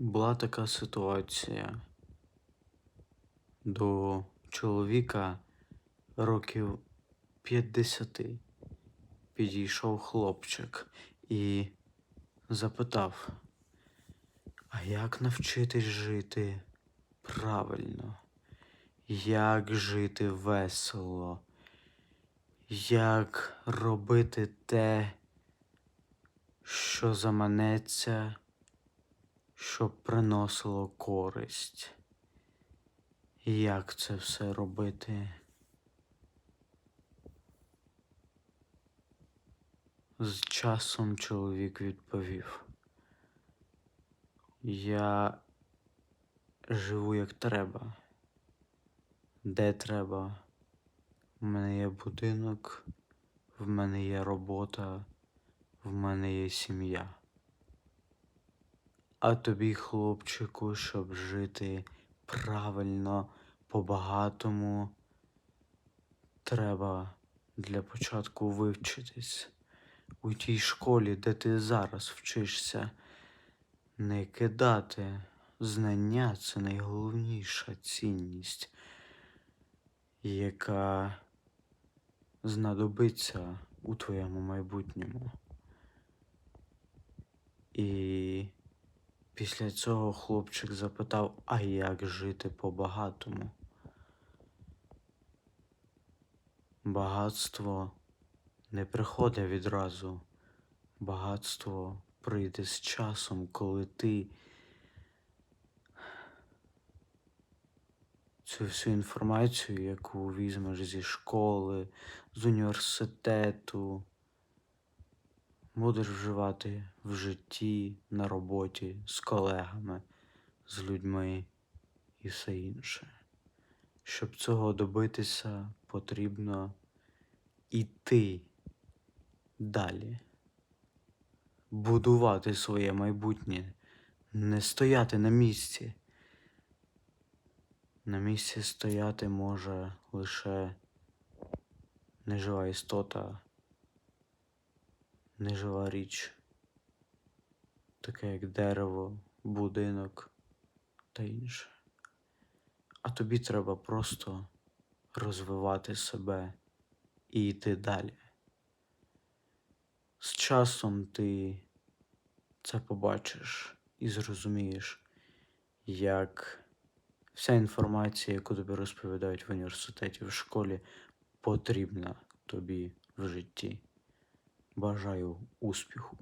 Була така ситуація. До чоловіка років 50 підійшов хлопчик і запитав, а як навчитись жити правильно? Як жити весело? Як робити те, що заманеться, щоб приносило користь? Як це все робити? З часом чоловік відповів. Я живу як треба. Де треба? В мене є будинок, в мене є робота, в мене є сім'я. А тобі, хлопчику, щоб жити правильно, по-багатому, треба для початку вивчитись у тій школі, де ти зараз вчишся, не кидати знання це найголовніша цінність, яка знадобиться у твоєму майбутньому. І після цього хлопчик запитав, а як жити по-багатому? Багатство не приходить відразу. Багатство прийде з часом, коли ти цю всю інформацію, яку візьмеш зі школи, з університету, будеш вживати в житті, на роботі, з колегами, з людьми і все інше. Щоб цього добитися, потрібно іти далі, будувати своє майбутнє, не стояти на місці. На місці стояти може лише нежива істота, нежива річ, таке як дерево, будинок та інше. А тобі треба просто розвивати себе і йти далі. З часом ти це побачиш і зрозумієш, як вся інформація, яку тобі розповідають в університеті, в школі, потрібна тобі в житті. Бажаю успіху!